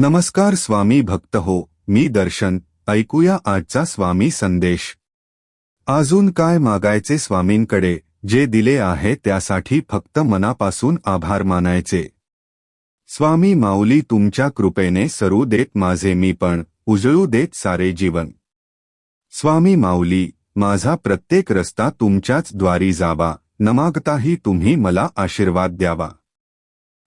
नमस्कार स्वामी भक्त हो मी दर्शन ऐकूया आजचा स्वामी संदेश. अजून काय मागायचे स्वामींकडे जे दिले आहे त्यासाठी फक्त मनापासून आभार मानायचे. स्वामी माऊली तुमच्या कृपेने सरू देत माझे मी पण उजळू देत सारे जीवन. स्वामी माऊली माझा प्रत्येक रस्ता तुमच्याच द्वारी जावा नमागताही तुम्ही मला आशीर्वाद द्यावा.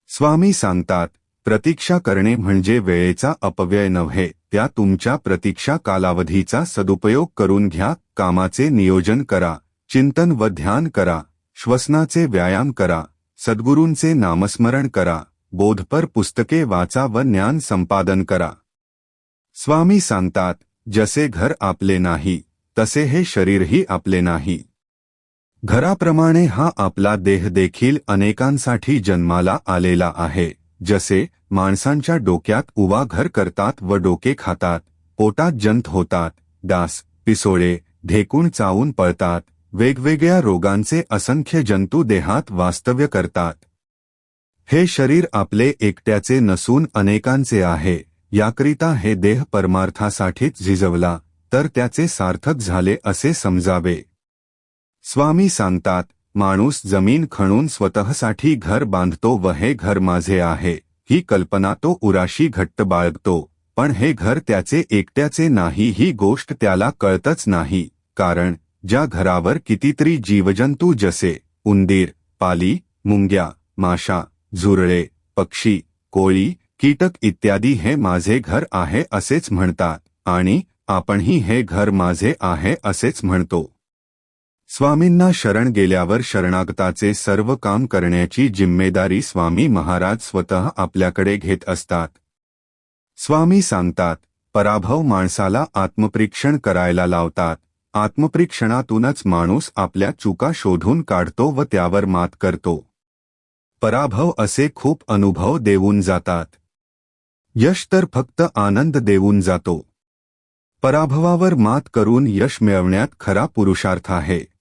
स्वामी सांगतात प्रतीक्षा करणे म्हणजे वेळेचा अपव्यय नव्हे त्या तुमच्या प्रतीक्षा कालावधीचा सदुपयोग करून घ्या कामाचे नियोजन करा चिंतन व ध्यान करा श्वसनाचे व्यायाम करा सद्गुरूंचे नामस्मरण करा बोधपर पुस्तके वाचा व ज्ञान संपादन करा. स्वामी सांगतात जसे घर आपले नाही तसे हे शरीरही आपले नाही. घराप्रमाणे हा आपला देह देखील अनेकांसाठी जन्माला आलेला आहे. जसे माणसांच्या डोक्यात उवा घर करतात व डोके खातात पोटात जंत होतात डास पिसोळे ढेकूण चावून पळतात वेगवेगळ्या रोगांचे असंख्य जंतू देहात वास्तव्य करतात. हे शरीर आपले एकट्याचे नसून अनेकांचे आहे याकरिता हे देह परमार्थासाठीच झिजवला तर त्याचे सार्थक झाले असे समजावे. स्वामी सांगतात माणूस जमीन खणून स्वतःसाठी घर बांधतो व हे घर माझे आहे. ही कल्पना तो उराशी घट्ट बाळगतो. पण हे घर त्याचे एकट्याचे नाही ही गोष्ट त्याला कळतच नाही. कारण ज्या घरावर कितीतरी जीवजंतू जसे उंदीर पाली मुंग्या माशा झुरळे पक्षी कोळी कीटक इत्यादी हे माझे घर आहे असेच म्हणतात. आणि आपणही हे घर माझे आहे असेच म्हणतो. स्वामींना शरण गेल्यावर शरणागताचे सर्व काम करण्याची जिम्मेदारी स्वामी महाराज स्वतः आपल्याकडे घेत असतात. स्वामी सांगतात पराभव माणसाला आत्मपरीक्षण करायला लावतात. आत्मपरीक्षणातूनच माणूस आपल्या चुका शोधून काढतो व त्यावर मात करतो. पराभव असे खूप अनुभव देऊन जातात. यश तर फक्त आनंद देऊन जातो. पराभवावर मात करून यश मिळवण्यात खरा पुरुषार्थ आहे.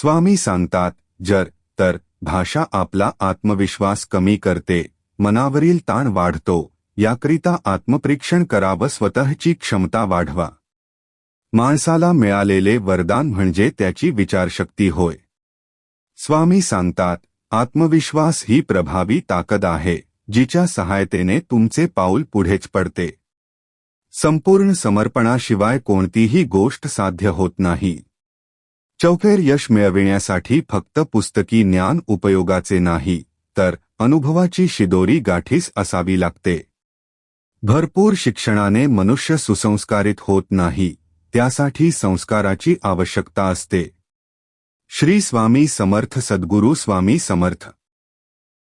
स्वामी सांगतात, जर, तर, भाषा आपला आत्मविश्वास कमी करते, मनावरील ताण वाढतो, याकरिता आत्मपरीक्षण करावं, स्वतःची क्षमता वाढवा. माणसाला मिळालेले वरदान म्हणजे त्याची विचारशक्ती होय. स्वामी सांगतात, आत्मविश्वास ही प्रभावी ताकद आहे, जिच्या सहायतेने तुमचे पाऊल पुढेच पडते. संपूर्ण समर्पणाशिवाय कोणतीही गोष्ट साध्य होत नाही. चौफेर यश मिळविण्यासाठी फक्त पुस्तकी ज्ञान उपयोगाचे नाही तर अनुभवाची शिदोरी गाठीस असावी लागते. भरपूर शिक्षणाने मनुष्य सुसंस्कारित होत नाही त्यासाठी संस्काराची आवश्यकता असते. श्री स्वामी समर्थ सद्गुरू स्वामी समर्थ